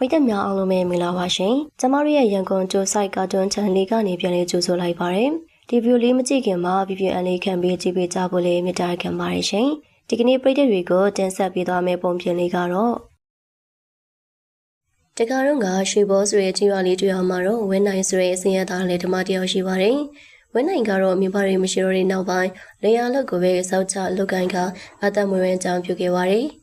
ပရိသတ်များအားလုံးပဲမင်္ဂလာပါရှင်။ကျမတို့ရဲ့ရန်ကုန်ကျိုးဆိုင်ကာတွန်း channel လေးကနေပြန်လည်ကြိုဆိုလိုက်ပါရစေ။ဒီဗီဒီယိုလေးမကြည့်ခင်မှာ VPN လေးခံပြီးကြည့်ပေးကြဖို့လေးမြတ်တာခံပါတယ်ရှင်။ဒီကနေ့ပရိသတ်တွေကိုတင်ဆက်ပေးသွားမယ့်ပုံပြင်လေးကတော့တကားတော့ကရွှေဘောဆိုတဲ့ကြီးရွာလေးတွေ့အောင်မှာတော့ဝင်းနိုင်ဆိုတဲ့အစင်ရသားလေးဓမ္မတယောက်ရှိပါတယ်။ဝင်းနိုင်ကတော့မိဘတွေမရှိတော့တဲ့နောက်ပိုင်းလေယာလုတ်ကိုပဲစောက်ချလုတ်ကိုင်းကအသက်မွေးဝင်းကြောင်းပြုခဲ့ပါတယ်။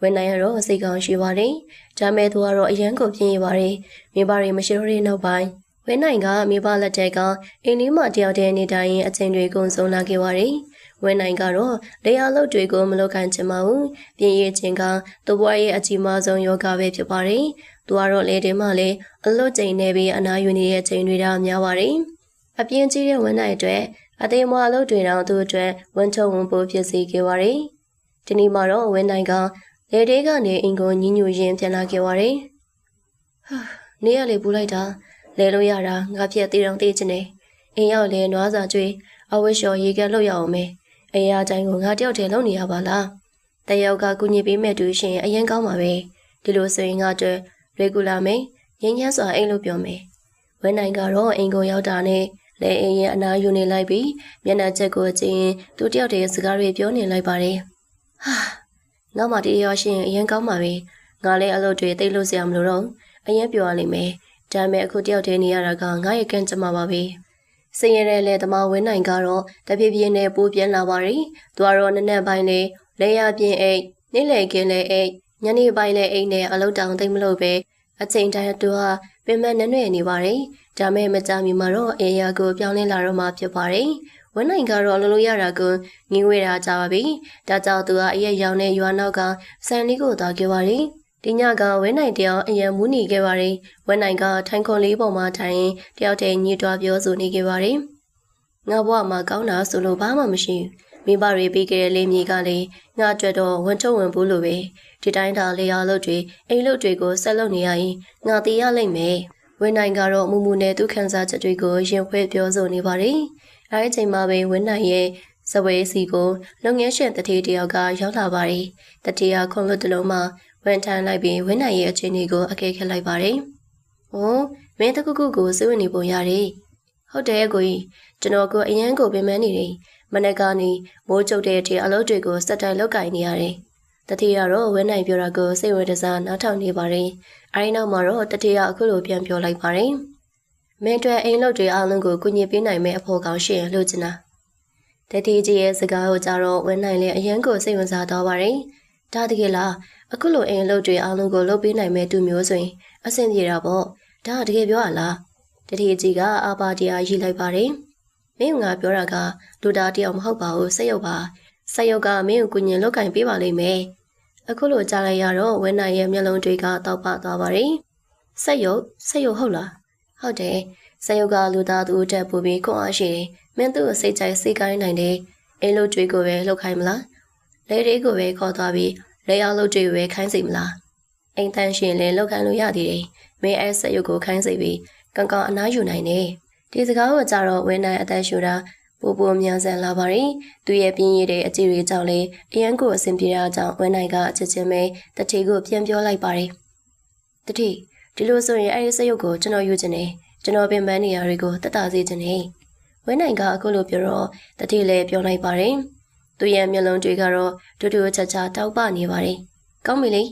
ဝင်းနိုင်ကတော့စိတ်ကောင်းရှိပါတယ်။ဒါမဲ့သူကတော့အရန်ကိုပြင်းရပါတယ်။မိဘတွေမရှိတော့တဲ့နောက်ပိုင်းဝင်းနိုင်ကမိဘလက်ထက်ကအိမ်လေးမှာတယောက်တည်းနေတိုင်းအချိန်တွေကုန်ဆုံးလာခဲ့ပါတယ်။ဝင်းနိုင်ကတော့လေယာလုတ်တွေကိုမလုပ်ခံချင်ပါဘူး။ပြင်းရခြင်းကသူ့ဘဝရဲ့အကြီးမားဆုံးယောဂပဲဖြစ်ပါတယ်။သူကတော့လေတင်မှလည်းအလွတ်ကျိန်နေပြီးအနာယူနေတဲ့ချိန်တွေတော့များပါတယ်။အပြင်းကြီးတဲ့ဝင်းနိုင်အတွက်အသေးမွားအလုပ်တွေတော့သူ့အတွက်ဝန်ထုံဝန်ပိုးဖြစ်စေခဲ့ပါတယ်။ဒီနေ့မှာတော့ဝင်းနိုင်က လေတဲကနေအင်ကိုညှဉ်းညူရင်းပြန်လာခဲ့ပါတယ်။ဟာနေရလေပူလိုက်တာလဲလို့ရတာငါပြက်သေးတော့သေးချင်တယ်။အိမ်ရောက်လဲနွားစာကျွေးအဝတ်လျှော်ရေကလှုပ်ရအောင်မယ်။အိမ်ရတိုင်းကိုငါတယောက်တည်းလုပ်နေရပါလား။တယောက်ကကုညီပေးမဲ့တူရှင်အရင်ကောင်းပါပဲ။ဒီလိုဆိုရင်ငါအတွက်ရေဂူလာမယ်။ငင်းချမ်းစွာအိမ်လို့ပြောမယ်။ဝင်းနိုင်ကတော့အိမ်ကိုရောက်တာနဲ့လဲအိမ်ရဲ့အနာယူနေလိုက်ပြီးမျက်နှာချက်ကိုကျင်းသူတယောက်တည်းစကားတွေပြောနေလိုက်ပါတယ်။ဟာ နောက်မှဒီရောက်ရှင်အရင်ကောင်းပါပဲ။ငါလည်းအလုပ်တွေသိလို့စရာမလိုတော့အရင်ပြောရလိမ့်မယ်။ဒါပေမဲ့အခုတယောက်တည်းနေရတာကငါရဲ့ကံကြမ္မာပါပဲ။စင်ရတဲ့လေတမဝင်းနိုင်ကတော့တပြည့်ပြည့်နဲ့ပိုးပြင်းလာပါတယ်။သူကတော့နက်နက်ပိုင်းနဲ့လဲရပြင်းအိတ်နေ့လည်ခင်းလဲအိတ်ညနေပိုင်းလဲအိတ်နဲ့အလုပ်တောင်သိမ့်မလို့ပဲအချိန်တိုင်းသူဟာပင်မနဲ့နဲ့နေပါတယ်။ဒါမဲ့မကြမီမှာတော့အေယာကိုပြောင်းလဲလာတော့မှဖြစ်ပါတယ်။ ဝင်းနိုင်ကတော့အလုပ်လုပ်ရတာကငင်းဝဲတာကြပါပြီ။ဒါကြောင့်သူကအရက်ရောင်တဲ့ရွာနောက်ကဆန်လေးကိုသွားခဲ့ပါတယ်။ဒီညကဝင်းနိုင်တယောက်အရင်မူးနေခဲ့ပါတယ်။ဝင်းနိုင်ကထိုင်ခွန်လေးပေါ်မှာထိုင်တယောက်တည်းညှိတွားပြောဆိုနေခဲ့ပါတယ်။ငါဘဝမှာကောင်းတာဆိုလို့ဘာမှမရှိဘူး။မိဘတွေပြီးခဲ့တဲ့လေးမြေကလည်းငါကြွတော့ဝန်ချုံဝင်ဘူးလို့ပဲဒီတိုင်းသာလေယာလို့တွေအိမ်လို့တွေကိုဆက်လုပ်နေရရင်ငါတည်ရလိမ့်မယ်ဝင်းနိုင်ကတော့မူမူနဲ့သူခန်းစားချက်တွေကိုရင်ခွဲပြောဆိုနေပါတယ် အဲဒီအချိန်မှာပဲဝင်းနိုင်ရဲ့စပွဲစီကိုလုပ်ငန်းရှင်တတိတယောက်ကရောက်လာပါတယ်တတိယခွန်လွတ်တလုံးမှာဝန်ထမ်းလိုက်ပြီးဝင်းနိုင်ရဲ့အခြေအနေကိုအကဲခတ်လိုက်ပါတယ်ဟောမင်းတခုခုကိုစိတ်ဝင်နေပုံရတယ်ဟုတ်တယ်ကိုကြီးကျွန်တော်ကအရန်ကိုပင်ပန်းနေတယ်မနေ့ကနေမိုးကျုပ်တဲ့အထိအလုပ်တွေကိုစက်တိုင်လောက်ကင်နေရတယ်တတိယတော့ဝဲနိုင်ပြောတာကိုစိတ်ဝင်စားနားထောင်နေပါတယ်အဲဒီနောက်မှာတော့တတိယအခုလိုပြန်ပြောလိုက်ပါတယ် မင်းတို့အိမ်လုပ်တွေအားလုံးကိုကုညီပေးနိုင်မယ့်အဖို့ကောင်းရှိရင်လို့ချင်တာတတိကြီးရဲ့စကားကိုကြတော့ဝဲနိုင်လည်းအရန်ကိုစိတ်ဝင်စားတော့ပါတယ်ဒါတကယ်လားအခုလိုအိမ်လုပ်တွေအားလုံးကိုလုပ်ပေးနိုင်မယ့်သူမျိုးဆိုရင်အဆင်ပြေတာပေါ့ဒါတကယ်ပြောရလားတတိကြီးကအာပါတရားရေးလိုက်ပါတယ်မင်းကပြောတာကလူသားတယောက်မဟုတ်ပါဘူးစိတ်ရုပ်ပါစိတ်ရုပ်ကမင်းကိုကုညင်လောက်ကင်ပေးပါလိမ့်မယ်အခုလိုကြားလိုက်ရတော့ဝင်းနိုင်ရဲ့မျက်လုံးတွေကတောက်ပသွားပါတယ်စိတ်ရုပ်စိတ်ရုပ်ဟုတ်လား ဟုတ်တယ်စိတ်ရုပ်ကလူသားသူတက်ပူပြီးခွန်အားရှိတယ်မင်းသူ့ကိုစိတ်ကြိုက်စိတ်ကိုင်းနိုင်တယ်အိမ်လို့ကြွေးကိုပဲလှုပ်ခိုင်းမလားလေတွေကိုပဲခေါ်သွားပြီးလေရောက်လို့ကြွေးပဲခိုင်းစီမလားအိမ်တန်းရှင်လည်းလှုပ်ခိုင်းလို့ရသေးတယ်မင်းအဲစိတ်ရုပ်ကိုခိုင်းစီပြီးကောင်းကောင်းအနားယူနိုင်တယ်ဒီစကားကိုကြတော့ဝင်းနိုင်အသက်ရှူတာပူပူမြန်ဆန်လာပါရင်သူရဲ့ပြင်းရတဲ့အကြည့်တွေကြောင့်လေအရန်ကိုအဆင်ပြေတာကြောင့်ဝင်းနိုင်ကချက်ချင်းပဲတတိကိုပြန်ပြောလိုက်ပါတယ်တတိ ဒီလိုဆိုရင်အဲ့ဒီစရုပ်ကိုကျွန်တော်ယူခြင်းနဲ့ကျွန်တော်ပင်ပန်းနေရာတွေကိုတတ်တာစေခြင်းနဲ့ဝင်းနိုင်ကအခုလိုပြောတော့တတိလည်းပြောလိုက်ပါတယ်သူရဲ့မျက်လုံးတွေကတော့တူတူချာချာတောက်ပနေပါတယ်ကောင်းပြီလေ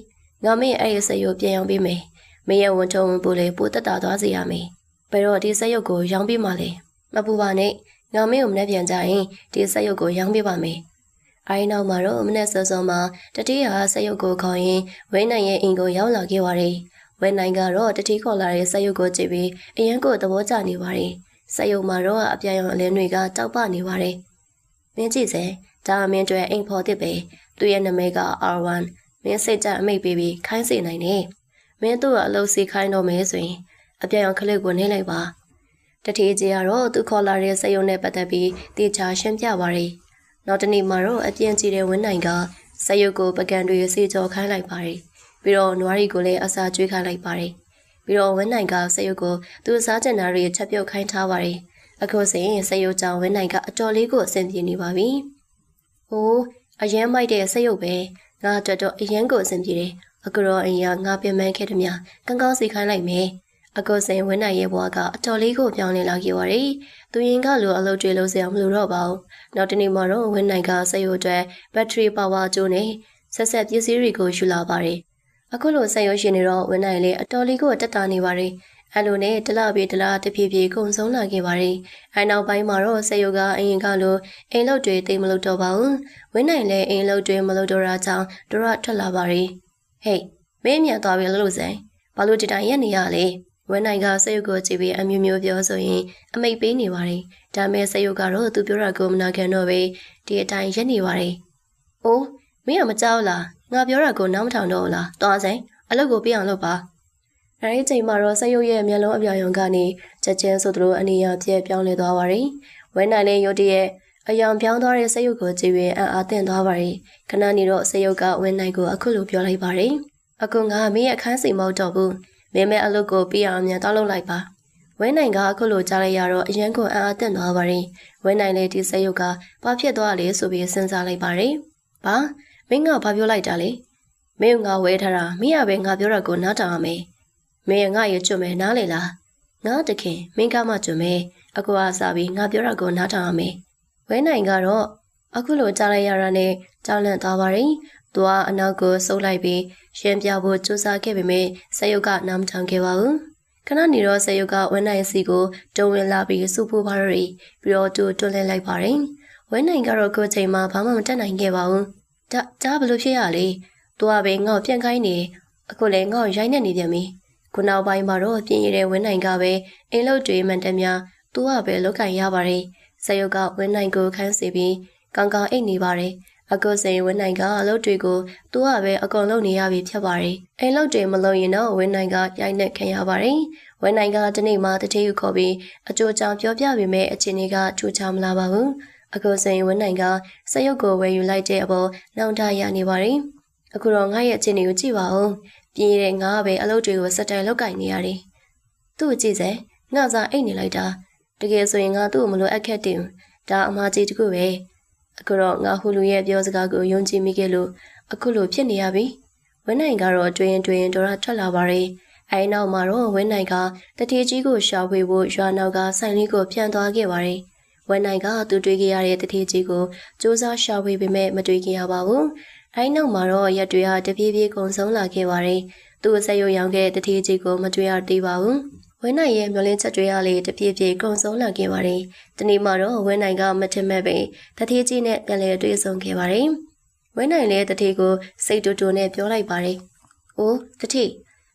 ငါမင်းအဲ့ဒီစရုပ်ပြန်အောင်ပေးမယ်မင်းရဲ့ဝန်ထုံဝန်ပိုးလေးပိုတက်တာသွားစေရမယ်ဘယ်တော့ဒီစက်ရုပ်ကိုရောင်းပေးမှလဲမပူပါနဲ့ငါမင်းကိုမနေ့ပြန်ကြရင်ဒီစက်ရုပ်ကိုရောင်းပေးပါမယ်အိုင်းနောက်မှာတော့မနေ့စောစောမှာတတိယစက်ရုပ်ကိုခေါ်ရင်ဝင်းနိုင်ရဲ့အိမ်ကိုရောက်လာခဲ့ပါတယ် ဝင်းနိုင်ကတော့တတိခေါ်လာတဲ့စက်ရုပ်ကိုကြည့်ပြီးအရင်ကသဘောကျနေပါတယ်စက်ရုပ်မှာတော့အပြာရောင်အလင်းတွေကတောက်ပနေပါတယ်မင်းကြည့်စေဒါမင်းတွေအိမ်ဖော်တစ်ပဲသူ့ရဲ့နာမည်က R1 မင်းစိတ်ကြအမိတ်ပေးပြီးခိုင်းစေနိုင်တယ်မင်းတို့ကအလုပ်စီခိုင်းတော့မယ်ဆိုရင်အပြာရောင်ခလစ်ကိုနှိမ့်လိုက်ပါတထေးကြီးကတော့သူခေါ်လာတဲ့စက်ရုံနဲ့ပတ်သက်ပြီးတေချာရှင်းပြပါရယ်နောက်တနေ့မှာတော့အပြင်းကြီးတဲ့ဝင်းနိုင်ကစက်ရုပ်ကိုပကံတွေစေကြောခိုင်းလိုက်ပါရယ် ပြီးတော့နွားရီကိုလည်းအစာကျွေးခိုင်းလိုက်ပါရယ်ပြီးတော့ဝင်းနိုင်ကစက်ရုပ်ကိုသူစားကျင်တာတွေချက်ပြုတ်ခိုင်းထားပါရယ်အခုဆိုရင်စက်ရုပ်ကြောင့်ဝင်းနိုင်ကအတော်လေးကိုအဆင်ပြေနေပါပြီ။ဟိုးအရန်မိုက်တဲ့စက်ရုပ်ပဲငါအတွက်တော့အရန်ကိုအဆင်ပြေတယ်အခုတော့အိမ်ကငါပြင်ပန်းခဲ့သည်များကန်းကောင်းစီခိုင်းလိုက်မယ်အကိုစိန်ဝင်းနိုင်ရဲ့ဘဝကအတော်လေးကိုပြောင်းလဲလာခဲ့ပါတယ်သူရင်ကလိုအလုပ်တွေလုပ်စရာမလိုတော့ပါဘူးနောက်တနေ့မှတော့ဝင်းနိုင်ကစိတ်ရုပ်အတွက်ဘက်ထရီပါဝါကျိုးနဲ့ဆက်ဆက်ပစ္စည်းတွေကိုယူလာပါတယ် အခုလိုဆက်ရွရှင်နေတော့ဝင်းနိုင်လေးအတော်လေးကိုတက်တာနေပါတယ်အဲ့လိုနဲ့တလပြေတလတဖြည်းဖြည်းကုံဆုံးလာခဲ့ပါတယ်။အဲနောက်ပိုင်းမှာတော့ဆက်ရုပ်ကအရင်ကလိုအိမ်လုတ်တွေတိတ်မလုပ်တော့ပါဘူး။ဝင်းနိုင်လည်းအိမ်လုတ်တွေမလုပ်တော့တာကြောင့်တို့ရထွက်လာပါတယ်။ဟေးမင်းမြန်သွားပြီလို့လို့ဆိုင်။ဘာလို့ဒီတိုင်းရက်နေရလဲ။ဝင်းနိုင်ကဆက်ရုပ်ကိုကြည့်ပြီးအမျိုးမျိုးပြောဆိုရင်အမိတ်ပေးနေပါတယ်။ဒါမဲ့ဆက်ရုပ်ကတော့သူပြောတာကိုမနာခံတော့ပဲဒီအတိုင်းရက်နေပါတယ်။အိုးမင်းကမကြောက်လား။ ငါပြောတာကိုနားမထောင်တော့လား။သွားဆိုင်အလုပ်ကိုပြအောင်လုပ်ပါ။အဲဒီချိန်မှာတော့ဆက်ရုပ်ရဲ့မျက်လုံးအပြောင်ယုံကနေချက်ချင်းဆိုသလိုအနေရပြဲပြောင်းလဲသွားပါတယ်။ဝဲနိုင်လေးရုတ်တရက်အယောင်ပြောင်းသွားတဲ့ဆက်ရုပ်ကိုကြည့်ရင်အံ့အားသင့်သွားပါတယ်။ခဏနေတော့ဆက်ရုပ်ကဝဲနိုင်ကိုအခုလိုပြောလိုက်ပါတယ်။အခုငါမင်းရဲ့အခန်းစီမဟုတ်တော့ဘူး။မင်းမဲ့အလုပ်ကိုပြအောင်မြန်တောက်လုပ်လိုက်ပါ။ဝဲနိုင်ကအခုလိုကြားလိုက်ရတော့အရန်ကိုအံ့အားသင့်သွားပါတယ်။ဝဲနိုင်လေးဒီဆက်ရုပ်ကဘာဖြစ်သွားလဲဆိုပြီးစဉ်းစားလိုက်ပါတယ်။ဘာ မင်းကဘာပြောလိုက်တာလဲ။မင်းကငါဝဲထားတာမင်းကပဲငါပြောတာကိုနားထောင်ရမယ်။မင်းငါရဲ့ကျွတ်မယ်နားလေလားငါတခင်မင်းကမှကျွတ်မယ်အကူအားစားပြီးငါပြောတာကိုနားထောင်ရမယ်ဝဲနိုင်ကတော့အခုလိုကြားလိုက်ရတာနဲ့ကြောက်လန့်သွားပါရင်သူကအနောက်ကိုဆုပ်လိုက်ပြီးရှင်းပြဖို့ကြိုးစားခဲ့ပေမဲ့ဆယုတ်ကနားမထောင်ခဲ့ပါဘူးခဏနေတော့ဆယုတ်ကဝဲနိုင်စီကိုတုံဝင်လာပြီးစူဖို့ပါရပြီးတော့တူတွန်းလှန်လိုက်ပါတယ်ဝဲနိုင်ကတော့ကိုယ်ချိန်မှာဘာမှမတက်နိုင်ခဲ့ပါဘူး ဒါဒါဘလို့ဖြစ်ရလဲသူကပဲငေါ့ပြန်ခိုင်းနေအခုလည်းငေါ့ရိုက်နေနေပြန်ပြီခုနောက်ပိုင်းမှာတော့ပြင်းရတဲ့ဝင်းနိုင်ကပဲအင်းလုတ်တွေမှန်တယ်များသူကပဲလောက်ကင်ရပါတယ်ဆယုတ်ကဝင်းနိုင်ကိုခန်းစီပြီးကောင်းကောင်းအိတ်နေပါတယ်အကုစိန်ဝင်းနိုင်ကအလုပ်တွေကိုသူကပဲအကုန်လုပ်နေရပြီဖြစ်ပါတယ်အိမ်လုပ်တွေမလုပ်ရင်တော့ဝင်းနိုင်ကရိုက်နှက်ခံရပါတယ်ဝင်းနိုင်ကဒီနေ့မှတတိယခေါ်ပြီးအကြိုကြောင်ပြောပြပေမဲ့အချင်းတွေကထူချမလာပါဘူး အကုစိန်ဝင်းနိုင်ကစရုပ်ကိုဝယ်ယူလိုက်တဲ့အပေါ်နောင်တရနေပါတယ်အခုတော့ငါ့ရဲ့အချင်းတွေကိုကြည့်ပါဦးပြေးတဲ့ငါပဲအလုပ်တွေကိုစက်တိုင်လောက်ကင်နေရတယ်။သူ့ကြည့်စေငါစားအိတ်နေလိုက်တာတကယ်ဆိုရင်ငါသူ့ကိုမလိုအပ်ခဲ့တင်ဒါအမကြီးတခုပဲအခုတော့ငါဟူလူရဲ့ပြောစကားကိုယုံကြည်မိခဲ့လို့အခုလိုဖြစ်နေရပြီဝင်းနိုင်ကတော့တွင်တွင်ဒေါ်ရထွက်လာပါရဲ့အဲနောက်မှာတော့ဝင်းနိုင်ကတတိကြီးကိုရှာဖွေဖို့ရွာနောက်ကဆိုင်လေးကိုဖြန့်သွားခဲ့ပါတယ် ဝင်းနိုင်ကသူတွေ့ခဲ့ရတဲ့တတိကြီးကိုစူးစမ်းရှာဖွေပေမဲ့မတွေ့ခဲ့ရပါဘူးအဲဒီနောက်မှာတော့ရက်တွေဟာတပြေးပြေးကုံဆုံးလာခဲ့ပါတယ်။သူ့ဆက်ရုပ်ရောင်ခဲ့တတိကြီးကိုမတွေ့ရသေးပါဘူး။ဝင်းနိုင်ရဲ့မျောလင်းချက်တွေကလေတပြေးပြေးကုံဆုံးလာခဲ့ပါတယ်။ဒီနေ့မှာတော့ဝင်းနိုင်ကမထင်မဲ့ပဲတတိကြီးနဲ့ပြန်လည်တွေ့ဆုံခဲ့ပါတယ်။ဝင်းနိုင်လည်းတတိကိုစိတ်တူတူနဲ့ပြောလိုက်ပါတယ်။အိုးတတိ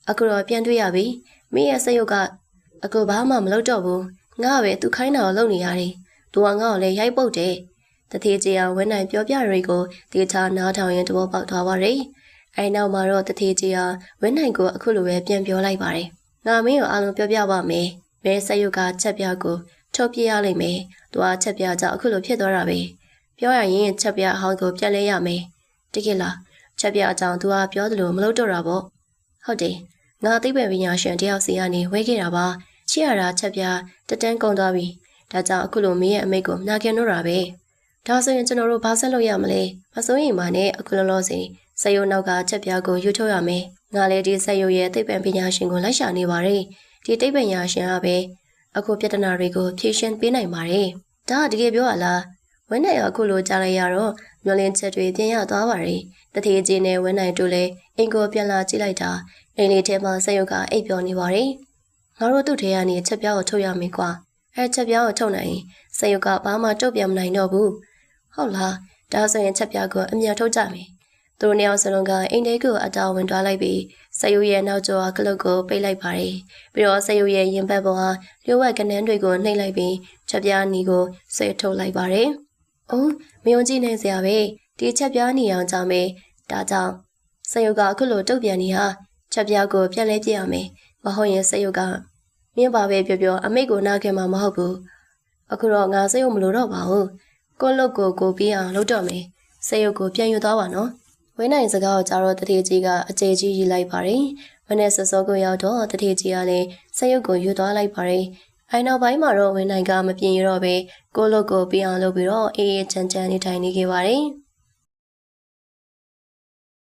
အခုတော့ပြန်တွေ့ရပြီ။မင်းရဲ့ဆက်ရုပ်ကအခုဘာမှမလုပ်တော့ဘူး။ငါကပဲသူခိုင်းတာကိုလုပ်နေရတယ်။ သူကငါ့ကိုလည်းရိုက်ပုတ်တယ်။တတိကြီးအောင်ဝင်းနိုင်ပြောပြတွေကိုဒေတာနားထောင်ရင်တဘောပေါက်သွားပါတယ်။အဲနောက်မှာတော့တတိကြီးအောင်ဝင်းနိုင်ကိုအခုလိုပဲပြန်ပြောလိုက်ပါတယ်။ငါမင်းကိုအားလုံးပြောပြပါမယ်။မဲဆက်ရုပ်ကချက်ပြကိုထုတ်ပြရလိမ့်မယ်။သူကချက်ပြကြောင့်အခုလိုဖြစ်သွားတာပဲ။ပြောရရင်ချက်ပြဟောင်းကိုပြန်လဲရမယ်။တကယ်လားချက်ပြအကြောင်းသူကပြောသလိုမလုပ်တော့တာပေါ့။ဟုတ်တယ်။ငါသိပ္ပံပညာရှင်တယောက်စီကနေဝဲခဲ့တာပါ။ချစ်ရတာချက်ပြတတန်းကုန်သွားပြီ။ ဒါကြောင့်အခုလိုမင်းရဲ့အမိတ်ကိုနာကျင်တော့တာပဲ။ဒါဆိုရင်ကျွန်တော်တို့ဘာဆက်လုပ်ရမလဲမစိုးရင်ပါနဲ့အခုလောလောဆယ်စက်ရုံနောက်ကချက်ပြားကိုယူထုတ်ရမယ်ငါလည်းဒီစက်ရုံရဲ့သိပ္ပံပညာရှင်ကိုလိုက်ရှာနေပါတယ်ဒီသိပ္ပံပညာရှင်ကပဲအခုပြဿနာတွေကိုဖြေရှင်းပေးနိုင်ပါတယ်ဒါကတကယ်ပြောရလားဝင်းနိုင်ကအခုလိုကြားလိုက်ရတော့မျောလင်းချက်တွေပြင်ရသွားပါတယ်တထေးကြီးနဲ့ဝင်းနိုင်တို့လည်းအင်ကိုပြန်လာကြည့်လိုက်တာအိမ်လေးထဲမှာစက်ရုံကအိပ်ပျော်နေပါတယ်ငါတို့သူ့ထဲကနေချက်ပြားကိုထုတ်ရမယ်ကွာ အဲချက်ပြားကိုထုတ်နိုင်စက်ရုံကဘာမှတုတ်ပြန်မနိုင်တော့ဘူးဟုတ်လားဒါဆိုရင်ချက်ပြကိုအမြတ်ထုတ်ကြမယ်သူတို့နှစ်ယောက်စလုံးကအိမ်ထဲကိုအတာဝင်သွားလိုက်ပြီးဆယုရဲ့နောက်ကျောကလုတ်ကိုပိတ်လိုက်ပါတယ်ပြီးတော့ဆယုရဲ့ရင်ဘတ်ပေါ်ဟာလျှို့ဝှက်ကနန်းတွေကိုနှိပ်လိုက်ပြီးချက်ပြားနီကိုဆွဲထုတ်လိုက်ပါတယ်အိုးမယုံကြည်နိုင်စရာပဲဒီချက်ပြားနီအောင်ကြောင့်ပဲဒါကြောင့်ဆယုကအခုလိုတုတ်ပြန်နေဟာချက်ပြားကိုပြန်လဲပြရမယ်မဟုတ်ရင်ဆယုက မြင်ပါပဲပြောပြောအမိတ်ကိုနားခင်မှာမဟုတ်ဘူးအခုတော့ငါဆယုမလို့တော့ပါဘူးကိုလုတ်ကိုကိုပြီးအောင်လုပ်တော့မယ်။စေရုပ်ကိုပြန်ယူသွားပါနော်။ဝင်းနိုင်စကားကိုကြားတော့တထေကြီးကအကျေကြီးယူလိုက်ပါတယ်။မနေ့စောစောကိုရောက်တော့တထေကြီးကလည်းစေရုပ်ကိုယူသွားလိုက်ပါတယ်။အိုင်နောက်ပိုင်းမှာတော့ဝင်းနိုင်ကမပြင်းရတော့ပဲကိုလုတ်ကိုပြီးအောင်လုပ်ပြီးတော့အေးအေးချမ်းချမ်းနေထိုင်နေခဲ့ပါတယ်။